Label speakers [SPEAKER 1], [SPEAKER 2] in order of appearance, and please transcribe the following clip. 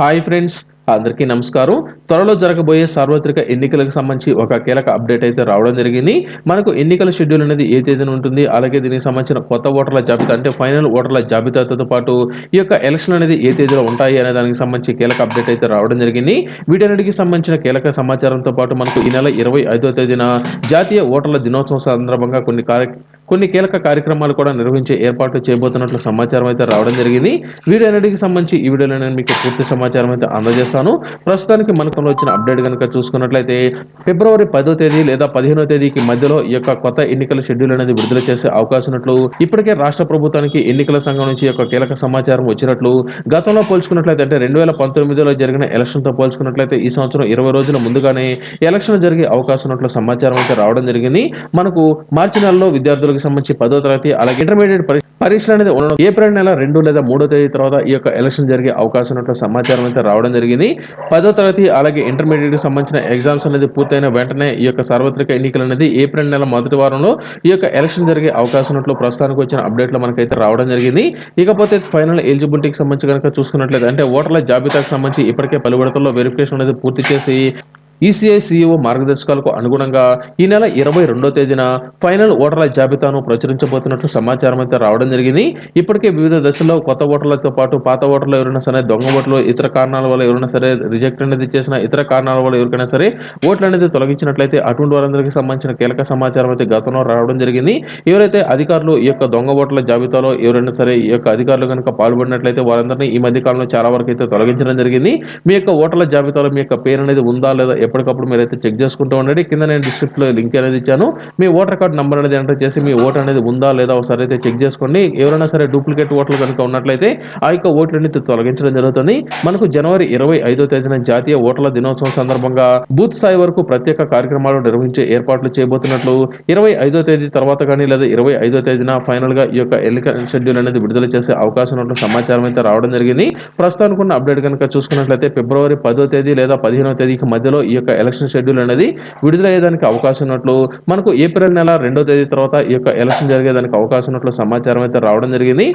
[SPEAKER 1] Hi friends అందరికీ నమస్కారం. త్వరలో జరగబోయే సార్వత్రిక ఎన్నికలకు సంబంధించి ఒక కీలక అప్డేట్ అయితే రావడం జరిగింది. మనకు ఎన్నికల షెడ్యూల్ అనేది ఏ తేదీన ఉంటుంది అలాగే దీనికి సంబంధించిన కొత్త ఓటర్ల జాబితా అంటే ఫైనల్ ఓటర్ల జాబితాతో పాటు ఈ యొక్క ఎలక్షన్ అనేది ఏ తేదీలో ఉంటాయి అనే దానికి సంబంధించి కీలక అప్డేట్ అయితే రావడం జరిగింది. వీటన్నిటికి సంబంధించిన కీలక సమాచారంతో పాటు మనకు ఈ నెల ఇరవై ఐదో తేదీన జాతీయ ఓటర్ల దినోత్సవం సందర్భంగా కొన్ని కార్య కొన్ని కీలక కార్యక్రమాలు కూడా నిర్వహించే ఏర్పాట్లు చేయబోతున్నట్లు సమాచారం అయితే రావడం జరిగింది. వీటన్నిటికి సంబంధించి ఈ వీడియోలో నేను మీకు పూర్తి సమాచారం అయితే అందజేస్తాను. ప్రస్తుతానికి మనకు వచ్చిన అప్డేట్ కనుక చూసుకున్నట్లయితే ఫిబ్రవరి పదో తేదీ లేదా పదిహేనో తేదీకి మధ్యలో ఈ యొక్క కొత్త ఎన్నికల షెడ్యూల్ అనేది విడుదల చేసే అవకాశం ఉన్నట్లు ఇప్పటికే రాష్ట్ర ప్రభుత్వానికి ఎన్నికల సంఘం నుంచి యొక్క కీలక సమాచారం వచ్చినట్లు గతంలో పోల్చుకున్నట్లయితే అంటే రెండు వేల పంతొమ్మిదిలో జరిగిన ఎలక్షన్తో పోల్చుకున్నట్లయితే ఈ సంవత్సరం ఇరవై రోజుల ముందుగానే ఎలక్షన్ జరిగే అవకాశం ఉన్నట్లు సమాచారం అయితే రావడం జరిగింది. మనకు మార్చి నెలలో విద్యార్థులకు సంబంధించి పదో తరగతి అలాగే ఇంటర్మీడియట్ పరీక్షలు అనేది ఉండడం ఏప్రిల్ నెల రెండు లేదా మూడో తేదీ తర్వాత ఈ యొక్క ఎలక్షన్ జరిగే అవకాశం ఉన్నట్లు సమాచారం అయితే రావడం జరిగింది. పదో తరగతి అలాగే ఇంటర్మీడియట్కి సంబంధించిన ఎగ్జామ్స్ అనేది పూర్తయిన వెంటనే ఈ యొక్క సార్వత్రిక ఎన్నికలు అనేది ఏప్రిల్ నెల మొదటి వారంలో ఈ యొక్క ఎలక్షన్ జరిగే అవకాశం ఉన్నట్లు ప్రస్తుతానికి వచ్చిన అప్డేట్లు మనకైతే రావడం జరిగింది. ఇకపోతే ఫైనల్ ఎలిజిబిలిటీకి సంబంధించి కనుక చూసుకున్నట్లయితే అంటే ఓటర్ల జాబితాకు సంబంధించి ఇప్పటికే పలు విడతల్లో వెరిఫికేషన్ అనేది పూర్తి చేసి ఈసీఐ సీఈఓ మార్గదర్శకాలకు అనుగుణంగా ఈ నెల ఇరవై రెండో తేదీన ఫైనల్ ఓటర్ల జాబితాను ప్రచురించబోతున్నట్లు సమాచారం అయితే రావడం జరిగింది. ఇప్పటికే వివిధ దశల్లో కొత్త ఓటర్లతో పాటు పాత ఓటర్లు ఎవరైనా సరే దొంగ ఓట్లు ఇతర కారణాల వల్ల ఎవరైనా సరే రిజెక్ట్ అనేది చేసిన ఇతర కారణాల వల్ల ఎవరికైనా సరే ఓట్లు అనేది తొలగించినట్లయితే అటువంటి వారందరికీ సంబంధించిన కీలక సమాచారం అయితే గతంలో రావడం జరిగింది. ఎవరైతే అధికారులు ఈ యొక్క దొంగ ఓట్ల జాబితాలో ఎవరైనా సరే ఈ యొక్క అధికారులు కనుక పాల్పడినట్లయితే వారందరినీ ఈ మధ్య కాలంలో చాలా వరకు అయితే తొలగించడం జరిగింది. మీ యొక్క ఓటర్ల జాబితాలో మీ యొక్క పేరు అనేది ఉందా లేదా ఎప్పటికప్పుడు మీరైతే చెక్ చేసుకుంటూ ఉండండి. కింద నేను డిస్క్రిప్ట్లో లింక్ అనేది ఇచ్చాను. మీ ఓటర్ కార్డ్ నెంబర్ అనేది ఎంటర్ చేసి మీ ఓటర్ అనేది ఉందా లేదా ఒకసారి అయితే చెక్ చేసుకోండి. ఎవరైనా సరే డూప్లికేట్ ఓట్లు కనుక ఉన్నట్లయితే ఆ యొక్క ఓట్లని తొలగించడం జరుగుతుంది. మనకు జనవరి ఇరవై ఐదో తేదీన జాతీయ ఓటర్ల దినోత్సవం సందర్భంగా బూత్ స్థాయి వరకు ప్రత్యేక కార్యక్రమాలు నిర్వహించే ఏర్పాట్లు చేయబోతున్నట్లు ఇరవై ఐదో తేదీ తర్వాత కానీ లేదా ఇరవై ఐదో తేదీన ఫైనల్గా ఈ యొక్క ఎన్నిక షెడ్యూల్ అనేది విడుదల చేసే అవకాశం ఉన్నట్లు సమాచారం అయితే రావడం జరిగింది. ప్రస్తుతానికి ఉన్న అప్డేట్ కనుక చూసుకున్నట్లయితే ఫిబ్రవరి పదో తేదీ లేదా పదిహేనో తేదీకి మధ్యలో ఈ యొక్క ఎలక్షన్ షెడ్యూల్ అనేది విడుదలయ్యేదానికి అవకాశం ఉన్నట్లు మనకు ఏప్రిల్ నెల రెండో తేదీ తర్వాత ఈ యొక్క ఎలక్షన్ జరిగేదానికి అవకాశం ఉన్నట్లు సమాచారం అయితే రావడం జరిగింది.